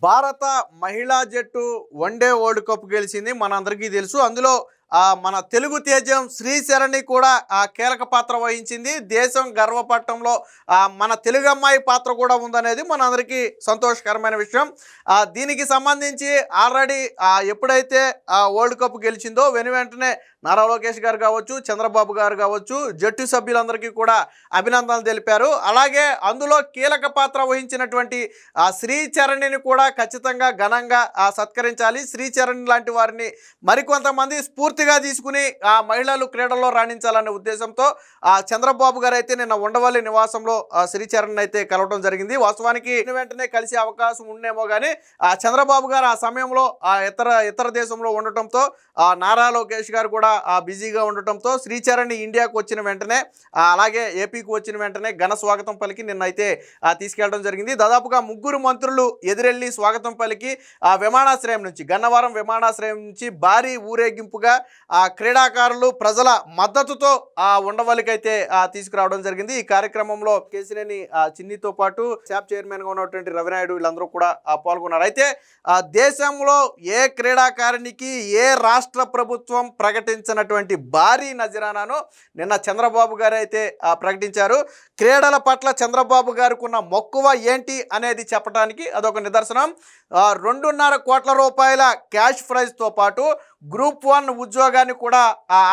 భారత మహిళా జట్టు వన్డే వరల్డ్ కప్ గెలిచింది మనందరికీ తెలుసు. అందులో మన తెలుగు తేజం శ్రీశరణి కూడా ఆ, కీలక పాత్ర వహించింది. దేశం గర్వపట్టంలో మన తెలుగు అమ్మాయి పాత్ర కూడా ఉందనేది మనందరికీ సంతోషకరమైన విషయం. దీనికి సంబంధించి ఆల్రెడీ ఎప్పుడైతే ఆ, వరల్డ్ కప్ గెలిచిందో వెను వెంటనే నారా లోకేష్ గారు కావచ్చు చంద్రబాబు గారు కావచ్చు జట్టు సభ్యులందరికీ కూడా అభినందనలు తెలిపారు. అలాగే అందులో కీలక పాత్ర వహించినటువంటి ఆ శ్రీచరణిని కూడా ఖచ్చితంగా ఘనంగా సత్కరించాలి. శ్రీచరణి లాంటి వారిని మరికొంతమంది స్ఫూర్తి స్ఫూర్తిగా తీసుకుని ఆ మహిళలు క్రీడల్లో రాణించాలనే ఉద్దేశంతో ఆ చంద్రబాబు గారు అయితే నిన్న ఉండవల్లి నివాసంలో శ్రీచరణ్ అయితే కలవడం జరిగింది. వాస్తవానికి వెంటనే కలిసే అవకాశం ఉండేమో కానీ ఆ చంద్రబాబు గారు ఆ సమయంలో ఆ ఇతర ఇతర దేశంలో ఉండటంతో ఆ నారా లోకేష్ గారు కూడా ఆ బిజీగా ఉండటంతో శ్రీచరణ్ ఇండియాకు వచ్చిన వెంటనే అలాగే ఏపీకి వచ్చిన వెంటనే ఘన స్వాగతం పలికి నిన్నైతే అయితే తీసుకెళ్ళడం జరిగింది. దాదాపుగా ముగ్గురు మంత్రులు ఎదురెళ్ళి స్వాగతం పలికి ఆ విమానాశ్రయం నుంచి గన్నవరం విమానాశ్రయం నుంచి భారీ ఊరేగింపుగా ఆ క్రీడాకారులు ప్రజల మద్దతుతో ఆ ఉండవల్లికైతే తీసుకురావడం జరిగింది. ఈ కార్యక్రమంలో కేసినేని ఆ చిన్నితో పాటు శాప్ చైర్మన్గా ఉన్నటువంటి రవినాయుడు వీళ్ళందరూ కూడా పాల్గొన్నారు. అయితే ఆ దేశంలో ఏ క్రీడాకారునికి ఏ రాష్ట్ర ప్రభుత్వం ప్రకటించినటువంటి భారీ నజరానాను నిన్న చంద్రబాబు గారు అయితే ప్రకటించారు. క్రీడల పట్ల చంద్రబాబు గారికి ఉన్న మక్కువ ఏంటి అనేది చెప్పడానికి అదొక నిదర్శనం. రెండున్నర కోట్ల రూపాయల క్యాష్ ప్రైజ్తో పాటు గ్రూప్ వన్ ఉద్యోగాన్ని కూడా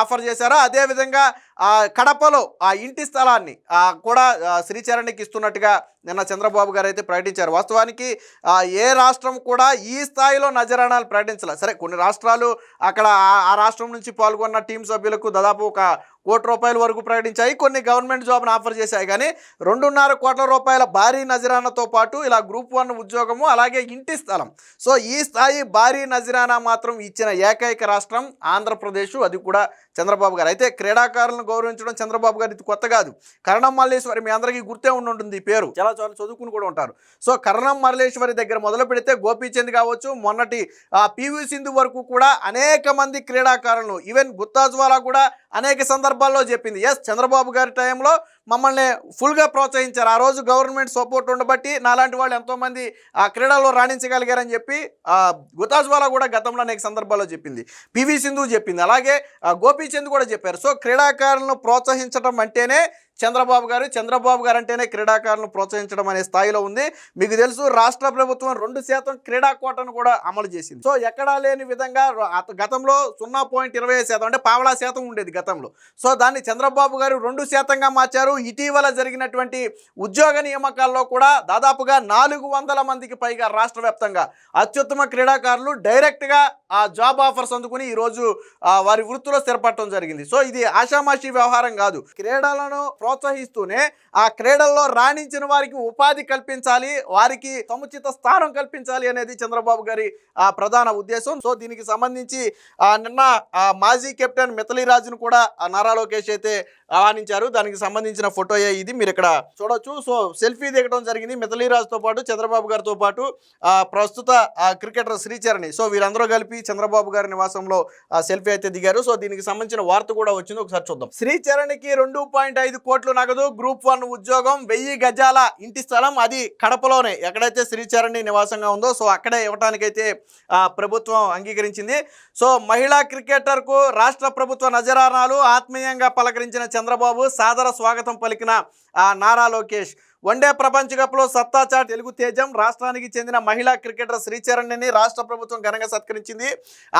ఆఫర్ చేశారు? అదేవిధంగా కడపలో ఆ ఇంటి స్థలాన్ని కూడా శ్రీచరణ్కి ఇస్తున్నట్టుగా నిన్న చంద్రబాబు గారు అయితే ప్రకటించారు. వాస్తవానికి ఏ రాష్ట్రం కూడా ఈ స్థాయిలో నజరానాలు ప్రకటించాలి. సరే కొన్ని రాష్ట్రాలు అక్కడ ఆ- ఆ రాష్ట్రం నుంచి పాల్గొన్న టీం సభ్యులకు దాదాపు ఒక కోటి రూపాయల వరకు ప్రకటించాయి. కొన్ని గవర్నమెంట్ జాబ్ను ఆఫర్ చేశాయి. కానీ రెండున్నర కోట్ల రూపాయల భారీ నజరానాతో పాటు ఇలా గ్రూప్ వన్ ఉద్యోగము అలాగే ఇంటి స్థలం. సో ఈ స్థాయి భారీ నజరానా మాత్రం ఇచ్చిన ఏకైక రాష్ట్రం ఆంధ్రప్రదేశ్. అది కూడా చంద్రబాబు గారు. అయితే క్రీడాకారులను గౌరవించడం చంద్రబాబు గారి కొత్త కాదు. కరణం మల్లేశ్వరి మీ అందరికీ గుర్తే ఉండి ఈ పేరు. చాలా చాలా చదువుకుని కూడా ఉంటారు. సో కరణం మల్లేశ్వరి దగ్గర మొదలు పెడితే గోపీచంద్ కావచ్చు మొన్నటి పివి సింధు వరకు కూడా అనేక మంది క్రీడాకారులను ఈవెన్ గుత్తాజ్వాలా కూడా అనేక సందర్భాల్లో చెప్పింది. ఎస్ చంద్రబాబు గారి టైంలో మమ్మల్ని ఫుల్గా ప్రోత్సహించారు. ఆ రోజు గవర్నమెంట్ సపోర్ట్ ఉండబట్టి నాలాంటి వాళ్ళు ఎంతోమంది ఆ క్రీడల్లో రాణించగలిగారని చెప్పి గుతాజ్వాలా కూడా గతంలో అనేక సందర్భాల్లో చెప్పింది. పివి సింధు చెప్పింది. అలాగే గోపీచంద్ కూడా చెప్పారు. సో క్రీడాకారులను ప్రోత్సహించడం అంటేనే చంద్రబాబు గారు చంద్రబాబు గారు అంటేనే క్రీడాకారులను ప్రోత్సహించడం అనే స్థాయిలో ఉంది. మీకు తెలుసు రాష్ట్ర ప్రభుత్వం రెండు శాతం క్రీడా కోటను కూడా అమలు చేసింది. సో ఎక్కడా లేని విధంగా గతంలో సున్నా పాయింట్ ఇరవై శాతం అంటే పావలా శాతం ఉండేది గతంలో. సో దాన్ని చంద్రబాబు గారు రెండు శాతంగా మార్చారు. ఇటీవల జరిగినటువంటి ఉద్యోగ నియామకాల్లో కూడా దాదాపుగా నాలుగు వందల మందికి పైగా రాష్ట్ర వ్యాప్తంగా అత్యుత్తమ క్రీడాకారులు డైరెక్ట్గా ఆ జాబ్ ఆఫర్స్ అందుకుని ఈరోజు వారి వృత్తిలో స్థిరపడటం జరిగింది. సో ఇది ఆషామాషి వ్యవహారం కాదు. క్రీడలను ప్రోత్సహిస్తూనే ఆ క్రీడల్లో రాణించిన వారికి ఉపాధి కల్పించాలి వారికి సముచిత స్థానం కల్పించాలి అనేది చంద్రబాబు గారి ఆ ప్రధాన ఉద్దేశం. సో దీనికి సంబంధించి నిన్న మాజీ కెప్టెన్ మిథలి రాజును కూడా నారా లోకేష్ అయితే ఆహ్వానించారు. దానికి సంబంధించిన ఫోటోయే ఇది మీరు ఇక్కడ చూడొచ్చు. సో సెల్ఫీ దిగడం జరిగింది మిథలి రాజుతో పాటు చంద్రబాబు గారితో పాటు ప్రస్తుత క్రికెటర్ శ్రీచరణి. సో వీరందరూ కలిపి చంద్రబాబు గారి నివాసంలో సెల్ఫీ అయితే దిగారు. సో దీనికి సంబంధించిన వార్త కూడా వచ్చింది. ఒకసారి చూద్దాం. శ్రీచరణికి రెండు పాయింట్ ఐదు కోట్లు నగదు గ్రూప్ వన్ ఉద్యోగం వెయ్యి గజాల ఇంటి స్థలం అది కడపలోనే. ఎక్కడైతే శ్రీచరణి నివాసంగా ఉందో సో అక్కడే ఇవ్వటానికైతే ప్రభుత్వం అంగీకరించింది. సో మహిళా క్రికెటర్కు రాష్ట్ర ప్రభుత్వ నజరానాలు ఆత్మీయంగా పలకరించిన చంద్రబాబు సాదర స్వాగతం పలికిన ఆ, నారా లోకేష్. వన్డే ప్రపంచ కప్లో సత్తాచా తెలుగు తేజం రాష్ట్రానికి చెందిన మహిళా క్రికెటర్ శ్రీచరణ్ని రాష్ట్ర ప్రభుత్వం ఘనంగా సత్కరించింది.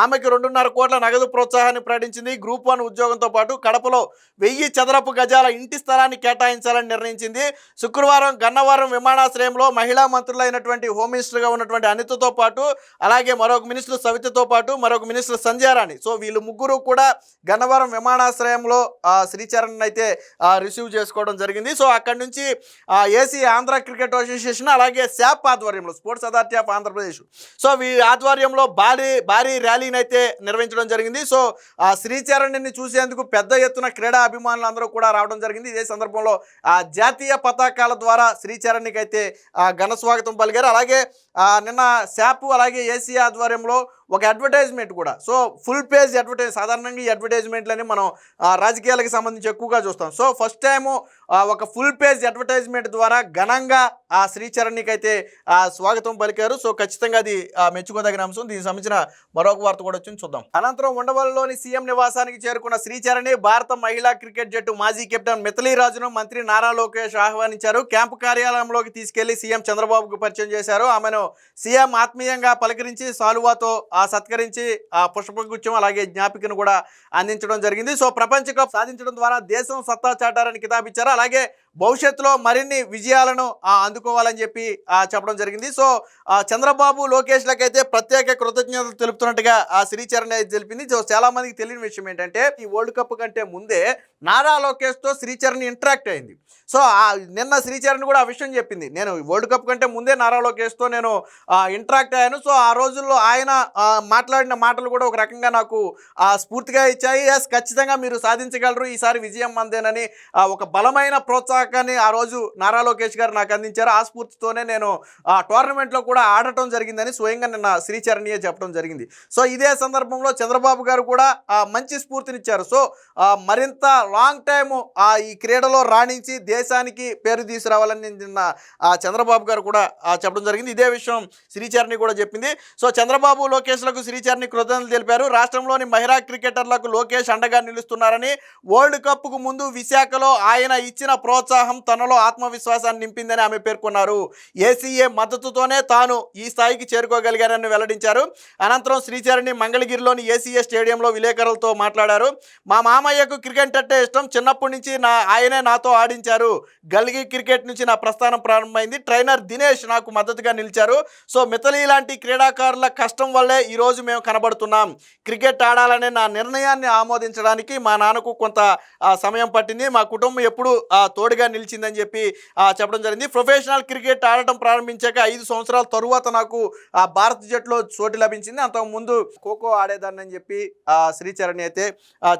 ఆమెకు రెండున్నర కోట్ల నగదు ప్రోత్సాహాన్ని ప్రకటించింది. గ్రూప్ వన్ ఉద్యోగంతో పాటు కడపలో వెయ్యి చదరపు గజాల ఇంటి స్థలాన్ని కేటాయించాలని నిర్ణయించింది. శుక్రవారం గన్నవరం విమానాశ్రయంలో మహిళా మంత్రులైనటువంటి హోమ్ మినిస్టర్గా ఉన్నటువంటి అనితతో పాటు అలాగే మరొక మినిస్టర్ సవితతో పాటు మరొక మినిస్టర్ సంజయారాణి సో వీళ్ళు ముగ్గురు కూడా గన్నవరం విమానాశ్రయంలో శ్రీచరణ్ అయితే రిసీవ్ చేసుకోవడం జరిగింది. సో అక్కడి నుంచి ఏసీ ఆంధ్ర క్రికెట్ అసోసియేషన్ అలాగే శాప్ ఆధ్వర్యంలో sports authority of Andhra Pradesh. So we ఆధ్వర్యంలో భారీ భారీ ర్యాలీని అయితే నిర్వహించడం జరిగింది. సో ఆ శ్రీచరణ్ని చూసేందుకు పెద్ద ఎత్తున క్రీడా అభిమానులు అందరూ కూడా రావడం జరిగింది. ఇదే సందర్భంలో ఆ జాతీయ పతాకాల ద్వారా శ్రీచరణ్కి అయితే ఘన స్వాగతం పలిగారు అలాగే నిన్న శాప్ అలాగే ఏసీ ఆధ్వర్యంలో ఒక అడ్వర్టైజ్మెంట్ కూడా. సో ఫుల్ పేజ్ అడ్వర్టైజ్ సాధారణంగా ఈ అడ్వర్టైజ్మెంట్లని మనం రాజకీయాలకు సంబంధించి ఎక్కువగా చూస్తాం. సో ఫస్ట్ టైము ఒక ఫుల్ పేజ్ అడ్వర్టైజ్మెంట్ ద్వారా ఘనంగా ఆ శ్రీచరణ్కి అయితే ఆ స్వాగతం పలికారు. సో ఖచ్చితంగా అది మెచ్చుకోదగిన అంశం. దీనికి సంబంధించిన మరొక వార్త కూడా వచ్చింది చూద్దాం. అనంతరం ఉండవల్లిలోని సీఎం నివాసానికి చేరుకున్న శ్రీచరణి భారత మహిళా క్రికెట్ జట్టు మాజీ కెప్టెన్ మిథలీ రాజును మంత్రి నారా లోకేష్ ఆహ్వానించారు. క్యాంపు కార్యాలయంలోకి తీసుకెళ్ళి సీఎం చంద్రబాబుకు పరిచయం చేశారు. ఆమెను సీఎం ఆత్మీయంగా పలకరించి సాలువాతో ఆ సత్కరించి ఆ పుష్పగుచ్చం అలాగే జ్ఞాపికను కూడా అందించడం జరిగింది. సో ప్రపంచ కప్ సాధించడం ద్వారా దేశం సత్తా చాటారని కితాబిచ్చారు. అలాగే భవిష్యత్తులో మరిన్ని విజయాలను అందుకోవాలని చెప్పి చెప్పడం జరిగింది. సో చంద్రబాబు లోకేష్లకైతే ప్రత్యేక కృతజ్ఞతలు తెలుపుతున్నట్టుగా ఆ శ్రీచరణ్ అయితే తెలిపింది. సో చాలా మందికి తెలియని విషయం ఏంటంటే ఈ వరల్డ్ కప్ కంటే ముందే నారా లోకేష్తో శ్రీచరణ్ ఇంటరాక్ట్ అయింది. సో ఆ నిన్న శ్రీచరణ్ కూడా ఆ విషయం చెప్పింది. నేను వరల్డ్ కప్ కంటే ముందే నారా లోకేష్తో నేను ఇంటరాక్ట్ అయ్యాను. సో ఆ రోజుల్లో ఆయన మాట్లాడిన మాటలు కూడా ఒక రకంగా నాకు ఆ, స్ఫూర్తిగా ఇచ్చాయి. ఎస్ ఖచ్చితంగా మీరు సాధించగలరు. ఈసారి విజయం అందేనని ఒక బలమైన ప్రోత్సాహకాన్ని ఆ రోజు నారా లోకేష్ గారు నాకు అందించారు. ఆ స్ఫూర్తితోనే నేను ఆ టోర్నమెంట్లో కూడా ఆడటం జరిగిందని స్వయంగా నిన్న శ్రీచరణ్యే చెప్పడం జరిగింది. సో ఇదే సందర్భంలో చంద్రబాబు గారు కూడా మంచి స్ఫూర్తినిచ్చారు. సో మరింత లాంగ్ టైము ఆ ఈ క్రీడలో రాణించి దేశానికి పేరు తీసుకురావాలని నిన్న ఆ చంద్రబాబు గారు కూడా చెప్పడం జరిగింది. ఇదే విషయం శ్రీచరణి కూడా చెప్పింది. సో చంద్రబాబు లోకేష్లకు శ్రీచరణి కృతజ్ఞతలు తెలిపారు. రాష్ట్రంలోని మహిళా క్రికెటర్లకు లోకేష్ అండగా నిలుస్తున్నారని వరల్డ్ కప్కు ముందు విశాఖలో ఆయన ఇచ్చిన ప్రోత్సాహం తనలో ఆత్మవిశ్వాసాన్ని నింపిందని ఆమె పేర్కొన్నారు. ఏసీఏ మద్దతుతోనే తాను ఈ స్థాయికి చేరుకోగలిగారని వెల్లడించారు. అనంతరం శ్రీచరణి మంగళగిరిలోని ఏసీఏ స్టేడియంలో విలేకరులతో మాట్లాడారు. మా మామయ్యకు క్రికెట్ అంటే ఇష్టం. చిన్నప్పటి నుంచి నా ఆయనే నాతో ఆడించారు. గల్గి క్రికెట్ నుంచి నా ప్రస్థానం ప్రారంభమైంది. ట్రైనర్ దినేష్ నాకు మద్దతుగా నిలిచారు. సో మిథలి లాంటి క్రీడాకారుల కష్టం వల్లే ఈరోజు మేము కనబడుతున్నాం. క్రికెట్ ఆడాలనే నా నిర్ణయాన్ని ఆమోదించడానికి మా నాన్నకు కొంత సమయం పట్టింది. మా కుటుంబం ఎప్పుడు తోడుగా నిలిచిందని చెప్పి చెప్పడం జరిగింది. ప్రొఫెషనల్ క్రికెట్ ఆడటం ప్రారంభించాక ఐదు సంవత్సరాల తరువాత నాకు ఆ భారత జట్టులో చోటు లభించింది. అంతకు ముందు ఖోఖో ఆడేదాన్ని అని చెప్పి శ్రీచరణ్ శ్రీచరణి అయితే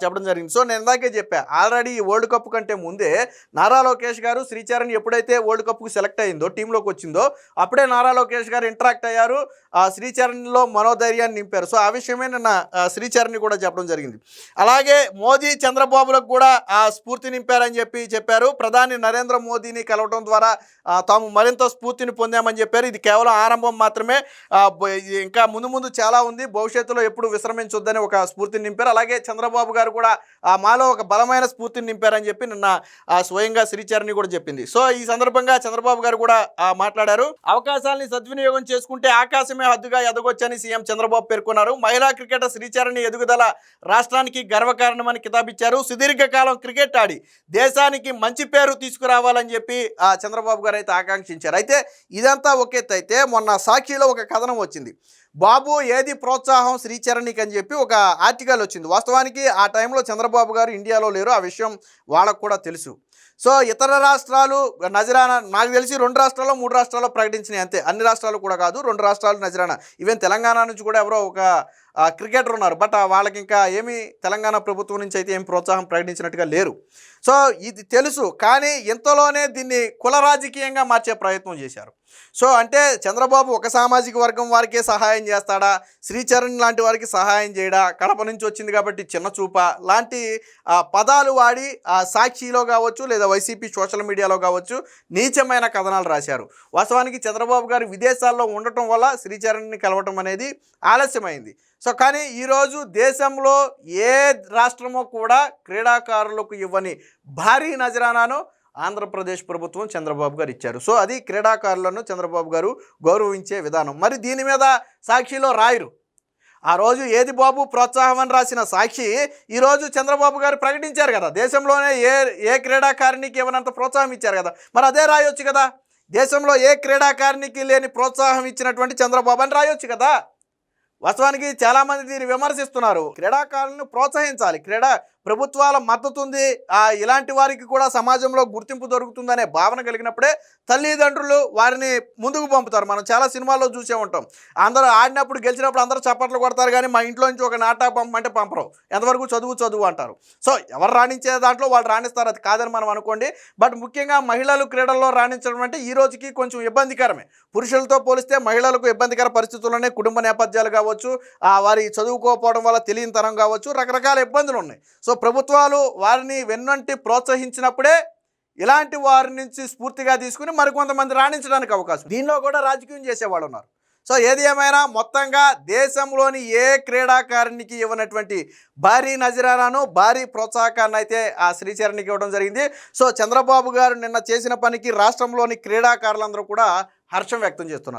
చెప్పడం జరిగింది. సో నేను ఇందాకే చెప్పా ఆల్రెడీ ఈ వరల్డ్ కప్ కంటే ముందే నారా లోకేష్ గారు శ్రీచరణ్ ఎప్పుడైతే వరల్డ్ కప్కు సెలెక్ట్ అయిందో టీంలోకి వచ్చిందో అప్పుడే నారా లోకేష్ గారు ఇంటరాక్ట్ అయ్యారు. ఆ శ్రీచరణ్లో మనోధైర్యాన్ని నింపారు. సో ఆ విషయమే నిన్న ఆ, శ్రీచరణ్ కూడా చెప్పడం జరిగింది. అలాగే మోదీ చంద్రబాబులకు కూడా ఆ స్ఫూర్తి నింపారని చెప్పి చెప్పారు. ప్రధాని నరేంద్ర మోదీని కలవడం ద్వారా తాము మరింత స్ఫూర్తిని పొందామని చెప్పారు. ఇది కేవలం ఆరంభం మాత్రమే. ఇంకా ముందు ముందు చాలా ఉంది. భవిష్యత్తులో ఎప్పుడు విశ్రమించొద్దని ఒక స్ఫూర్తిని నింపారు. అలాగే చంద్రబాబు గారు కూడా మాలో ఒక బలమైన స్ఫూర్తిని నింపారని చెప్పి నిన్న స్వయంగా శ్రీచరణి కూడా చెప్పింది. సో ఈ సందర్భంగా చంద్రబాబు గారు కూడా మాట్లాడారు. అవకాశాలని సద్వినియోగం చేసుకుంటే ఆకాశమే హద్దుగా ఎదగొచ్చని సీఎం చంద్రబాబు పేర్కొన్నారు. మహిళా క్రికెటర్ శ్రీచరణి ఎదుగుదల రాష్ట్రానికి గర్వకారణమని కితాబిచ్చారు. సుదీర్ఘకాలం క్రికెట్ ఆడి దేశానికి మంచి పేరు తీసుకురావాలని చెప్పి ఆ చంద్రబాబు గారు అయితే ఆకాంక్షించారు. అయితే ఇదంతా ఒకేత్త అయితే మొన్న సాక్షిలో ఒక కథనం వచ్చింది. బాబు ఏది ప్రోత్సాహం శ్రీచరణికి అని చెప్పి ఒక ఆర్టికల్ వచ్చింది. వాస్తవానికి ఆ టైంలో చంద్రబాబు గారు ఇండియాలో లేరు. ఆ విషయం వాళ్ళకు కూడా తెలుసు. సో ఇతర రాష్ట్రాలు నజరానా నాకు తెలిసి రెండు రాష్ట్రాల్లో మూడు రాష్ట్రాల్లో ప్రకటించినాయి అంతే. అన్ని రాష్ట్రాలు కూడా కాదు రెండు రాష్ట్రాలు నజరానా. ఈవెన్ తెలంగాణ నుంచి కూడా ఎవరో ఒక క్రికెటర్ ఉన్నారు. బట్ వాళ్ళకి ఇంకా ఏమి తెలంగాణ ప్రభుత్వం నుంచి అయితే ఏం ప్రోత్సాహం ప్రకటించినట్టుగా లేరు. సో ఇది తెలుసు. కానీ ఇంతలోనే దీన్ని కుల రాజకీయంగా మార్చే ప్రయత్నం చేశారు. సో అంటే చంద్రబాబు ఒక సామాజిక వర్గం వారికే సహాయం చేస్తాడా? శ్రీచరణ్ లాంటి వారికి సహాయం చేయడా? కడప నుంచి వచ్చింది కాబట్టి చిన్న చూప. లాంటి ఆ, పదాలు వాడి ఆ సాక్షిలో కావచ్చు లేదా వైసీపీ సోషల్ మీడియాలో కావచ్చు నీచమైన కథనాలు రాశారు. వాస్తవానికి చంద్రబాబు గారు విదేశాల్లో ఉండటం వల్ల శ్రీచరణ్ని కలవటం అనేది ఆలస్యమైంది. సో కానీ ఈరోజు దేశంలో ఏ రాష్ట్రమో కూడా క్రీడాకారులకు ఇవ్వని భారీ నజరానాను ఆంధ్రప్రదేశ్ ప్రభుత్వం చంద్రబాబు గారు ఇచ్చారు. సో అది క్రీడాకారులను చంద్రబాబు గారు గౌరవించే విధానం. మరి దీని మీద సాక్షిలో రాయరు. ఆ రోజు ఏది బాబు ప్రోత్సాహం అని రాసిన సాక్షి ఈరోజు చంద్రబాబు గారు ప్రకటించారు కదా. దేశంలోనే ఏ ఏ క్రీడాకారిణికి ఇవ్వనంత ప్రోత్సాహం ఇచ్చారు కదా. మరి అదే రాయొచ్చు కదా. దేశంలో ఏ క్రీడాకారిణికి లేని ప్రోత్సాహం ఇచ్చినటువంటి చంద్రబాబు అని రాయొచ్చు కదా. వాస్తవానికి చాలామంది దీన్ని విమర్శిస్తున్నారు. క్రీడాకారులను ప్రోత్సహించాలి. క్రీడా ప్రభుత్వాల మద్దతు ఉంది ఆ, ఇలాంటి వారికి కూడా సమాజంలో గుర్తింపు దొరుకుతుందనే భావన కలిగినప్పుడే తల్లిదండ్రులు వారిని ముందుకు పంపుతారు. మనం చాలా సినిమాల్లో చూసే ఉంటాం. అందరూ ఆడినప్పుడు గెలిచినప్పుడు అందరూ చప్పట్లు కొడతారు కానీ మా ఇంట్లో నుంచి ఒక నాటా పంపమంటే పంపరు. ఎంతవరకు చదువు చదువు అంటారు. సో ఎవరు రాణించే దాంట్లో వాళ్ళు రాణిస్తారు. అది కాదని మనం అనుకోండి. బట్ ముఖ్యంగా మహిళలు క్రీడల్లో రాణించడం అంటే ఈ రోజుకి కొంచెం ఇబ్బందికరమే. పురుషులతో పోలిస్తే మహిళలకు ఇబ్బందికర పరిస్థితుల్లోనే కుటుంబ నేపథ్యాలు కావచ్చు కావచ్చు వారి చదువుకోకపోవడం వల్ల తెలియనితనం కావచ్చు రకరకాల ఇబ్బందులు ఉన్నాయి. సో ప్రభుత్వాలు వారిని వెన్నంటి ప్రోత్సహించినప్పుడే ఇలాంటి వారి నుంచి స్ఫూర్తిగా తీసుకుని మరికొంతమంది రాణించడానికి అవకాశం దీనిలో కూడా రాజకీయం చేసేవాళ్ళు ఉన్నారు. సో ఏది ఏమైనా మొత్తంగా దేశంలోని ఏ క్రీడాకారునికి ఇవ్వనటువంటి భారీ నజరానాను భారీ ప్రోత్సాహకాన్ని అయితే ఆ శ్రీచరణ్కి ఇవ్వడం జరిగింది. సో చంద్రబాబు గారు నిన్న చేసిన పనికి రాష్ట్రంలోని క్రీడాకారులందరూ కూడా హర్షం వ్యక్తం చేస్తున్నారు.